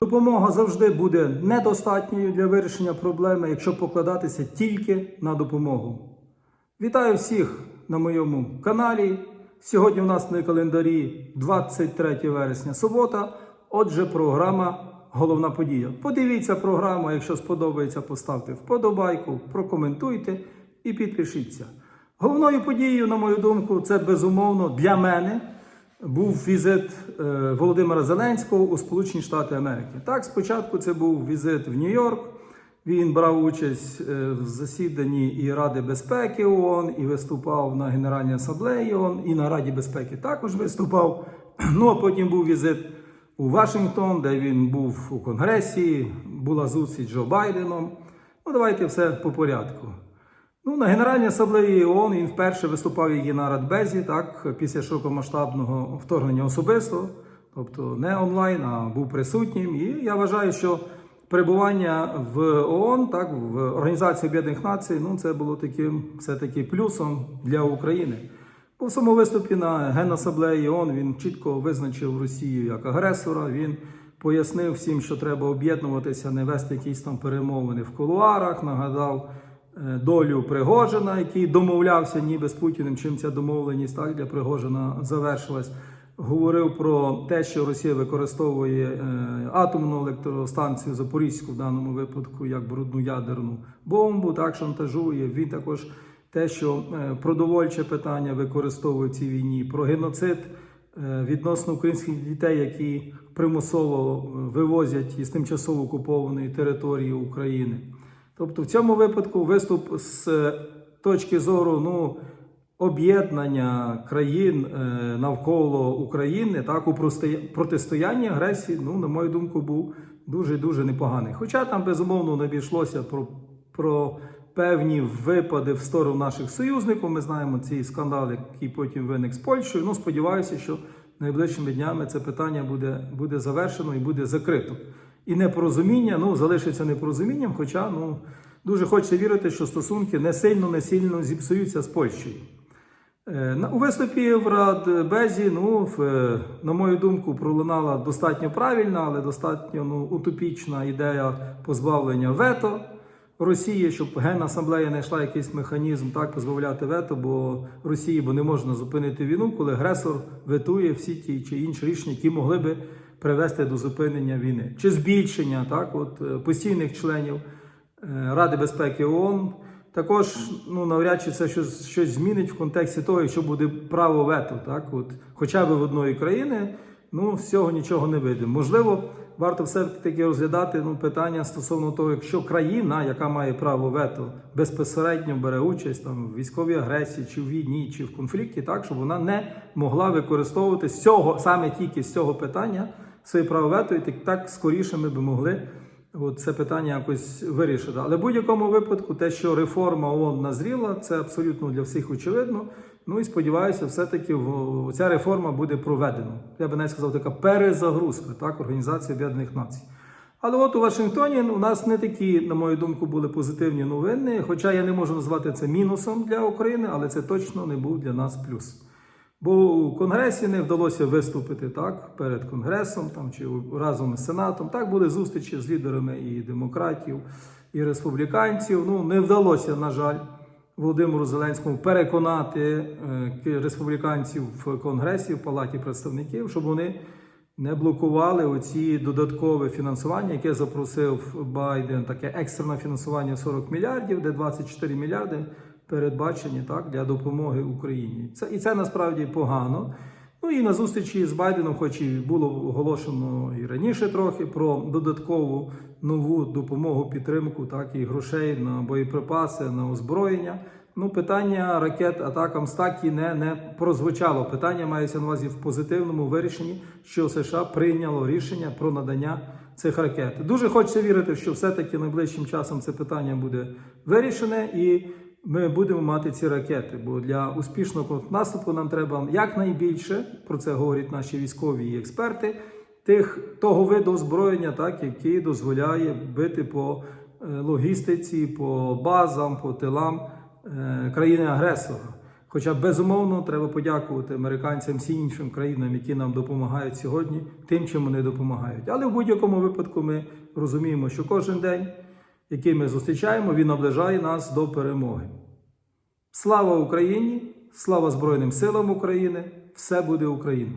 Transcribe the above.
Допомога завжди буде недостатньою для вирішення проблеми, якщо покладатися тільки на допомогу. Вітаю всіх на моєму каналі. Сьогодні у нас на календарі 23 вересня субота. Отже, програма Головна подія. Подивіться програму, якщо сподобається, поставте вподобайку, прокоментуйте і підпишіться. Головною подією, на мою думку, це безумовно для мене був візит е, Володимира Зеленського у Сполучені Штати Америки. Так, спочатку це був візит в Нью-Йорк. Він брав участь е, в засіданні і Ради безпеки ООН, і виступав на Генеральній асамблеї ООН, і на Раді безпеки також виступав. Ну а потім був візит у Вашингтон, де він був у Конгресі, була зустріч Джо Байденом. Ну, давайте все по порядку. Ну, на Генеральній асамблеї ООН він вперше виступав її на Радбезі, так, після широкомасштабного вторгнення особисто, тобто не онлайн, а був присутнім. І я вважаю, що перебування в ООН, так, в Організації Об'єднаних Націй, ну, це було таким все-таки плюсом для України. У своєму виступі на Генасамблеї ООН він чітко визначив Росію як агресора. Він пояснив всім, що треба об'єднуватися, не вести якісь там перемовини в кулуарах, нагадав долю Пригожина, який домовлявся ніби з Путіним, чим ця домовленість так для Пригожина завершилась. Говорив про те, що Росія використовує е, атомну електростанцію Запорізьку в даному випадку як брудну ядерну бомбу, так шантажує. Він також те, що е, продовольче питання використовує в цій війні, про геноцид е, відносно українських дітей, які примусово е, вивозять із тимчасово окупованої території України. Тобто, в цьому випадку виступ з е, точки зору ну, об'єднання країн е, навколо України, так у протистоянні агресії, ну, на мою думку, був дуже дуже непоганий. Хоча там безумовно не обійшлося про, про певні випади в сторону наших союзників. Ми знаємо ці скандали, який потім виник з Польщею. Ну, сподіваюся, що найближчими днями це питання буде, буде завершено і буде закрито. І непорозуміння, ну, залишиться непорозумінням, хоча ну, дуже хочеться вірити, що стосунки не сильно, не сильно зіпсуються з Польщею. Е, У виступі в Радбезі, ну, е, на мою думку, пролунала достатньо правильна, але достатньо ну, утопічна ідея позбавлення вето Росії, щоб Генасамблея знайшла якийсь механізм так позбавляти вето, бо Росії бо не можна зупинити війну, коли агресор ветує всі ті чи інші рішення, які могли би привести до зупинення війни, чи збільшення так, от, е, постійних членів е, Ради безпеки ООН. Також ну, навряд чи це щось, щось змінить в контексті того, якщо буде право вето, так, от, хоча б в одної країни, ну, з цього нічого не вийде. Можливо, варто все-таки розглядати ну, питання стосовно того, якщо країна, яка має право вето, безпосередньо бере участь там, в військовій агресії, чи в війні, чи в конфлікті, так, щоб вона не могла використовувати з цього, саме тільки з цього питання своє право вето, і так, так скоріше ми би могли от це питання якось вирішити. Але в будь-якому випадку, те, що реформа ООН назріла, це абсолютно для всіх очевидно. Ну і сподіваюся, все-таки в- ця реформа буде проведена. Я би навіть сказав, така перезагрузка так, Організації Об'єднаних Націй. Але от у Вашингтоні у нас не такі, на мою думку, були позитивні новини. Хоча я не можу назвати це мінусом для України, але це точно не був для нас плюс. Бо у Конгресі не вдалося виступити так перед Конгресом там чи разом з Сенатом. Так були зустрічі з лідерами і демократів, і республіканців. Ну не вдалося, на жаль, Володимиру Зеленському переконати е, республіканців в Конгресі, в Палаті представників, щоб вони не блокували оці додаткове фінансування, яке запросив Байден, таке екстрене фінансування 40 мільярдів, де 24 мільярди передбачені так для допомоги Україні. Це і це насправді погано. Ну і на зустрічі з Байденом, хоч і було оголошено і раніше трохи про додаткову нову допомогу, підтримку, так і грошей на боєприпаси, на озброєння. Ну, питання ракет атакам так і не, не прозвучало. Питання мається на увазі в позитивному вирішенні, що США прийняло рішення про надання цих ракет. Дуже хочеться вірити, що все-таки найближчим часом це питання буде вирішене і ми будемо мати ці ракети. Бо для успішного наступу нам треба якнайбільше, про це говорять наші військові експерти, тих того виду озброєння, так, який дозволяє бити по е, логістиці, по базам, по тилам е, країни-агресора. Хоча, безумовно, треба подякувати американцям всім іншим країнам, які нам допомагають сьогодні, тим, чим вони допомагають. Але в будь-якому випадку ми розуміємо, що кожен день, який ми зустрічаємо, він наближає нас до перемоги. Слава Україні! Слава Збройним силам України! Все буде Україна!